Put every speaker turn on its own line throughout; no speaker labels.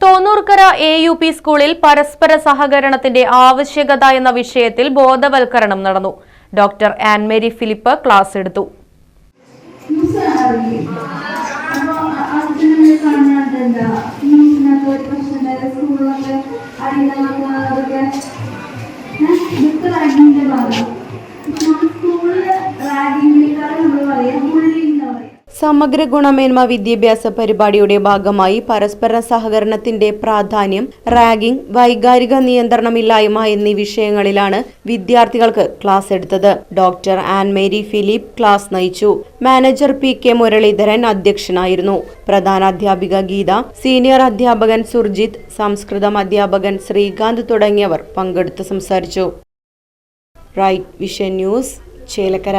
Thonnurkkara A U P സ്കൂളിൽ പരസ്പര സഹകരണത്തിന്റെ ആവശ്യകത എന്ന വിഷയത്തിൽ ബോധവൽക്കരണം നടന്നു ഡോക്ടർ ആൻമേരി ഫിലിപ്പ് ക്ലാസ് എടുത്തു സമഗ്ര ഗുണമേന്മ വിദ്യാഭ്യാസ പരിപാടിയുടെ ഭാഗമായി പരസ്പര സഹകരണത്തിന്റെ പ്രാധാന്യം റാഗിംഗ് വൈകാരിക നിയന്ത്രണമില്ലായ്മ എന്നീ വിഷയങ്ങളിലാണ് വിദ്യാർത്ഥികൾക്ക് ക്ലാസ് എടുത്തത്. Doctor Ann Mary Philip class നയിച്ചു. മാനേജർ പി കെ മുരളീധരൻ അധ്യക്ഷനായിരുന്നു. പ്രധാന അധ്യാപിക ഗീത സീനിയർ അധ്യാപകൻ സുർജിത് സംസ്കൃതം അധ്യാപകൻ ശ്രീകാന്ത് തുടങ്ങിയവർ പങ്കെടുത്ത് സംസാരിച്ചു. Right Vision News Chelakkara.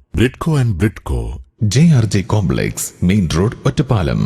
Bridco and Bridco
J R J complex main road Ottapalam